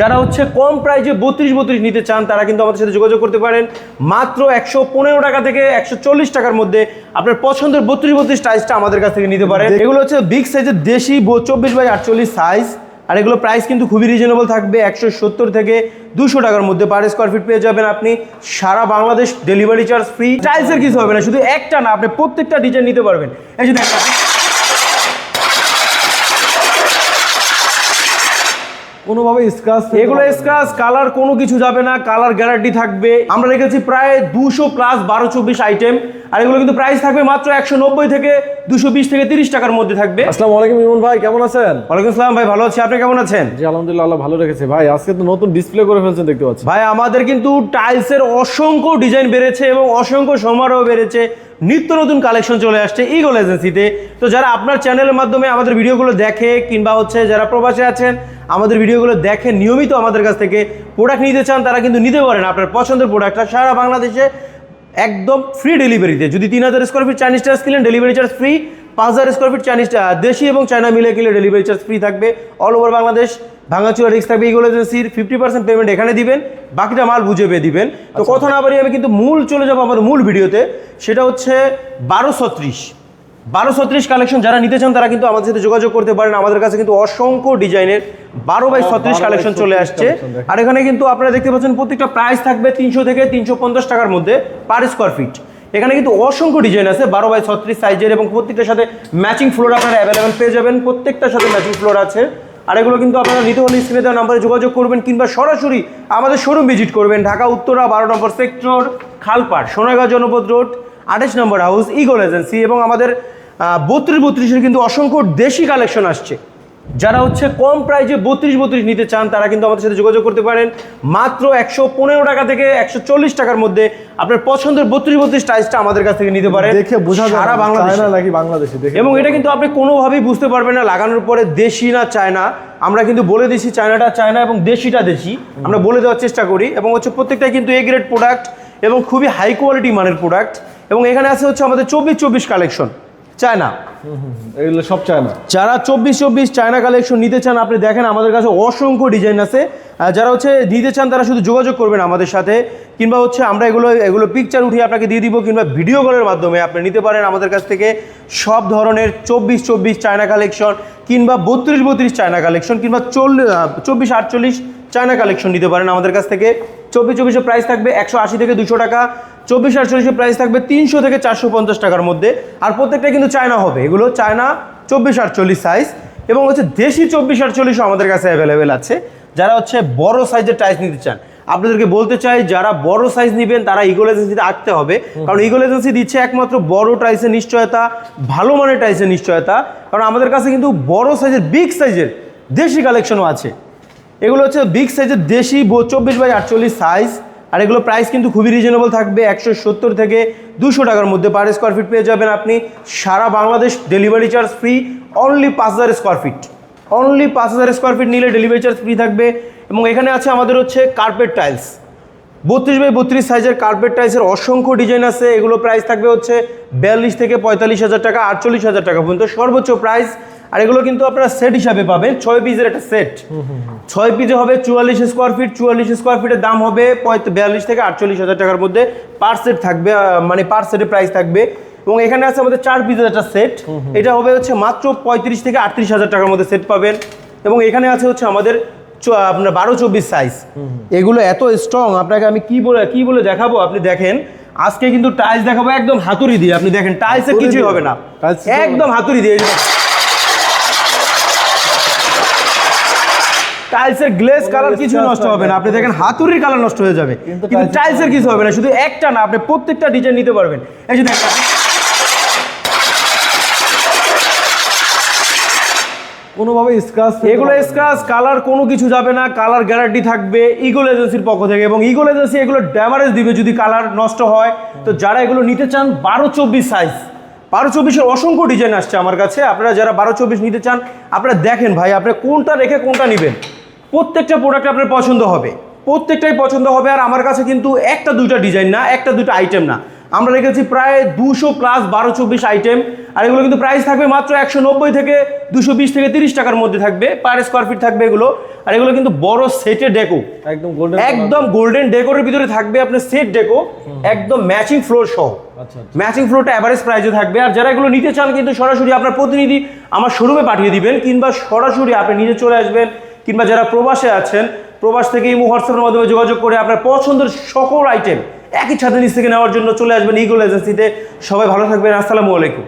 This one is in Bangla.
যারা হচ্ছে কম প্রাইজে বত্রিশ বত্রিশ নিতে চান, তারা কিন্তু আমাদের সাথে যোগাযোগ করতে পারেন। মাত্র একশো পনেরো টাকা থেকে একশো চল্লিশ টাকার মধ্যে আপনার পছন্দের বত্রিশ বত্রিশ টাইজটা আমাদের কাছ থেকে নিতে পারেন। এগুলো হচ্ছে বিগ সাইজের দেশি চব্বিশ বাই আটচল্লিশ সাইজ আর এগুলো প্রাইস কিন্তু খুবই রিজনেবল থাকবে, একশো সত্তর থেকে দুশো টাকার মধ্যে পার স্কোয়ার ফিট পেয়ে যাবেন আপনি। সারা বাংলাদেশ ডেলিভারি চার্জ ফ্রি টাইলসের কিছু হবে না, শুধু একটা না, আপনি প্রত্যেকটা ডিজাইন নিতে পারবেন। এই কোনোভাবে স্ক্রাচ এগুলো স্ক্রাচ কালার কোনো কিছু যাবে না কালার গ্যারান্টি থাকবে। আমরা রেখেছি প্রায় দুশো প্লাস বারো চব্বিশ আইটেম আর এগুলো কিন্তু প্রাইস থাকবে মাত্র একশো নব্বই থেকে দুশো বিশ থেকে তিরিশ টাকার মধ্যে থাকবে। আসসালামু আলাইকুম ইমন ভাই কেমন আছেন? ওয়ালাইকুম আসসালাম ভাই ভালো আছি। আপনি কেমন আছেন? জি আলহামদুলিল্লাহ ভালো রেখেছে। ভাই আজকে তো নতুন ডিসপ্লে করে ফেলছেন দেখতে পাচ্ছি ভাই আমাদের কিন্তু টাইলসের অসংখ্য ডিজাইন বেড়েছে এবং অসংখ্য সমারোহ বেড়েছে। নিত্য নতুন কালেকশন চলে আসছে ইগল এজেন্সিতে তো যারা আপনার চ্যানেলের মাধ্যমে আমাদের ভিডিওগুলো দেখে কিংবা হচ্ছে যারা প্রবাসে আছেন আমাদের ভিডিওগুলো দেখে নিয়মিত আমাদের কাছ থেকে প্রোডাক্ট নিতে চান তারা কিন্তু নিতে পারেন আপনার পছন্দের প্রোডাক্টটা সারা বাংলাদেশে একদম ফ্রি ডেলিভারিতে যদি তিন হাজার স্কোয়ার ফিট চাইনিজ চার্জ কিনলেন ডেলিভারি চার্জ ফ্রি পাঁচ হাজার স্কোয়ার ফিট চাইনিজ দেশি এবং চায়না মিলে কিনলে ডেলিভারি চার্জ ফ্রি থাকবে। অল ওভার বাংলাদেশ ভাঙাচুরা রিক্স থাকবে ইগোল এজেন্সির ফিফটি পার্সেন্ট পেমেন্ট এখানে দিবেন বাকিটা মাল বুঝে পেয়ে দিবেন। তো কথা না বাড়িয়ে আমি কিন্তু মূল চলে যাব আমার মূল ভিডিওতে। সেটা হচ্ছে বারোশো ছত্রিশ বারো ছত্রিশ কালেকশন যারা নিতে চান তারা কিন্তু আমাদের সাথে যোগাযোগ করতে পারেন। আমাদের কাছে কিন্তু অসংখ্য ডিজাইনের বারো বাই ছত্রিশ কালেকশন চলে আসছে। আর এখানে কিন্তু আপনারা দেখতে পাচ্ছেন প্রত্যেকটা প্রাইস থাকবে তিনশো থেকে তিনশো পঞ্চাশ টাকার মধ্যে পার স্কোয়ার ফিট এখানে কিন্তু অসংখ্য ডিজাইন আছে বারো বাই ছত্রিশ সাইজের এবং প্রত্যেকটার সাথে ম্যাচিং ফ্লোর আপনারা অ্যাভেলেবেল পেয়ে যাবেন। প্রত্যেকটার সাথে ম্যাচিং ফ্লোর আছে। আর এগুলো কিন্তু আপনারা নিতে হলে স্ক্রিনে দেওয়া নাম্বারে যোগাযোগ করবেন কিংবা সরাসরি আমাদের শোরুম ভিজিট করবেন। ঢাকা উত্তরা বারো নম্বর সেক্টর খালপাড় সোনাগাঁ জনপদ রোড আঠাশ নম্বর হাউস ইগল এজেন্সি এবং আমাদের বত্রিশ বত্রিশের কিন্তু অসংখ্য দেশি কালেকশন আসছে। যারা হচ্ছে কম প্রাইজে বত্রিশ বত্রিশ নিতে চান তারা কিন্তু আমাদের সাথে যোগাযোগ করতে পারেন। মাত্র একশো পনেরো টাকা থেকে একশো চল্লিশ টাকার মধ্যে আপনার পছন্দের বত্রিশ বত্রিশ টাইসটা আমাদের কাছ থেকে নিতে পারেন। দেখে বোঝা সারা বাংলাদেশ। নাকি বাংলাদেশি এবং এটা কিন্তু আপনি কোনোভাবেই বুঝতে পারবেন না লাগানোর পরে দেশি না চায়না। আমরা কিন্তু বলে দিচ্ছি চায়নাটা চায়না এবং দেশিটা দেশি। আমরা বলে দেওয়ার চেষ্টা করি এবং হচ্ছে প্রত্যেকটাই কিন্তু এ গ্রেড প্রোডাক্ট এবং খুবই হাই কোয়ালিটি মানের প্রোডাক্ট এবং এখানে আছে হচ্ছে আমাদের চব্বিশ চব্বিশ কালেকশন চায়না। এগুলো সব চায়না। যারা চব্বিশ চব্বিশ চায়না কালেকশন নিতে চান আপনি দেখেন আমাদের কাছে অসংখ্য ডিজাইন আছে। যারা হচ্ছে নিতে চান তারা শুধু যোগাযোগ করবেন আমাদের সাথে। কিংবা হচ্ছে আমরা এগুলো এগুলো পিকচার উঠিয়ে আপনাকে দিয়ে দিব কিংবা ভিডিও কলের মাধ্যমে আপনি নিতে পারেন আমাদের কাছ থেকে সব ধরনের চব্বিশ চব্বিশ চায়না কালেকশন কিংবা বত্রিশ বত্রিশ চায়না কালেকশন কিংবা চল্লিশ চব্বিশ আটচল্লিশ চায়না কালেকশন নিতে পারেন আমাদের কাছ থেকে। চব্বিশ চব্বিশের প্রাইস থাকবে একশো আশি থেকে দুশো টাকা। চব্বিশ আটচল্লিশের প্রাইস থাকবে তিনশো থেকে চারশো পঞ্চাশ টাকার মধ্যে। আর প্রত্যেকটা কিন্তু চায়না হবে। এগুলো চায়না চব্বিশ আটচল্লিশ সাইজ এবং হচ্ছে দেশি চব্বিশ আটচল্লিশও আমাদের কাছে অ্যাভেলেবেল আছে। যারা হচ্ছে বড় সাইজের টাইস নিতে চান আপনাদেরকে বলতে চাই যারা বড় সাইজ নেবেন তারা ইগল এজেন্সিতে আঁকতে হবে। কারণ ইগল এজেন্সি দিচ্ছে একমাত্র বড় টাইসের নিশ্চয়তা ভালো মানের টাইসের নিশ্চয়তা। কারণ আমাদের কাছে কিন্তু বড় সাইজের বিগ সাইজের দেশি কালেকশনও আছে। এগুলো হচ্ছে বিগ সাইজের দেশি চব্বিশ বাই আটচল্লিশ সাইজ আর এগুলো প্রাইস কিন্তু খুবই রিজনেবল থাকবে, একশো সত্তর থেকে দুশো টাকার মধ্যে পার স্কোয়ার ফিট পেয়ে যাবেন আপনি। সারা Bangladesh delivery charge free only পাঁচ হাজার স্কোয়ার ফিট অনলি পাঁচ হাজার স্কোয়ার ফিট নিলে ডেলিভারি চার্জ ফ্রি থাকবে। এবং এখানে আছে আমাদের হচ্ছে কার্পেট টাইলস বত্রিশ বাই বত্রিশ সাইজের কার্পেট টাইলসের অসংখ্য ডিজাইন আছে। এগুলো প্রাইস থাকবে হচ্ছে বিয়াল্লিশ থেকে পঁয়তাল্লিশ হাজার টাকা, আটচল্লিশ হাজার টাকা পর্যন্ত সর্বোচ্চ প্রাইস আর এগুলো কিন্তু আপনারা সেট হিসাবে পাবেন। ছয় পিসের একটা সেট ছয় পিসে হবে চুয়াল্লিশ স্কোয়ার ফিট চুয়াল্লিশ স্কোয়ার ফিটের দাম হবে বিয়াল্লিশ থেকে আটচল্লিশ হাজার টাকার মধ্যে। পার সেট থাকবে মানে পার সেটের প্রাইস থাকবে। এবং এখানে আছে আমাদের চার পিসের একটা সেট এটা হবে হচ্ছে মাত্র পঁয়ত্রিশ থেকে আটত্রিশ হাজার টাকার মধ্যে সেট পাবেন। এবং এখানে আছে হচ্ছে আমাদের আপনার বারো চব্বিশ সাইজ এগুলো এত স্ট্রং আপনাকে আমি কি বলে কি বলে দেখাবো? আপনি দেখেন আজকে কিন্তু টাইলস দেখাবো একদম হাতুড়ি দিয়ে। আপনি দেখেন টাইলসে কিছুই হবে না। হবে? না? একদম হাতুড়ি দিয়ে এই যে দেখেন। টাইলসের গ্লেজ কালার কিছু নষ্ট হবে না। আপনি দেখেন হাতুড়ির কালার নষ্ট হয়ে যাবে। কিন্তু কিন্তু টাইলসের কিছু হবে না। শুধু একটা না আপনি প্রত্যেকটা ডিজাইন নিতে পারবেন। এই যে দেখেন। কোনোভাবে স্ক্রাচ এগুলো স্ক্রাচ কালার কোনো কিছু যাবে না। কালার গ্যারান্টি থাকবে ইগল এজেন্সির পক্ষ থেকে। এবং ইগল এজেন্সি এগুলো ড্যামারেজ দিবে যদি কালার নষ্ট হয়। তো যারা এগুলো নিতে চান বারো চব্বিশ সাইজ বারো চব্বিশের অসংখ্য ডিজাইন আসছে আমার কাছে। আপনারা যারা বারো চব্বিশ নিতে চান আপনারা দেখেন ভাই আপনি কোনটা রেখে কোনটা নেবেন। প্রত্যেকটা প্রোডাক্ট আপনার পছন্দ হবে। প্রত্যেকটাই পছন্দ হবে আর আমার কাছে কিন্তু একটা দুইটা ডিজাইন না একটা দুইটা আইটেম না। আমরা রেখেছি প্রায় দুশো প্লাস বারো চব্বিশ আইটেম আর এগুলো কিন্তু প্রাইস থাকবে মাত্র একশো নব্বই থেকে দুশো বিশ থেকে তিরিশ টাকার মধ্যে থাকবে পার স্কোয়ার ফিট থাকবে এগুলো। আর এগুলো কিন্তু বড় সেটে ডেকো একদম গোল্ডেন একদম গোল্ডেন ডেকোরের ভিতরে থাকবে আপনার সেট ডেকো একদম ম্যাচিং ফ্লোর সহ। আচ্ছা ম্যাচিং ফ্লোরটা অ্যাভারেজ প্রাইসে থাকবে। আর যারা এগুলো নিতে চান কিন্তু সরাসরি আপনার প্রতিনিধি আমার শোরুমে পাঠিয়ে দিবেন কিংবা সরাসরি আপনি নিজে চলে আসবেন কিংবা যারা প্রবাসে আছেন, প্রবাস থেকে এই হোয়াটসঅ্যাপের মাধ্যমে যোগাযোগ করে আপনার পছন্দের সকল আইটেম একই ছাদের নিচ থেকে নেওয়ার জন্য চলে আসবেন ইগল এজেন্সিতে সবাই ভালো থাকবেন, আসসালামু আলাইকুম।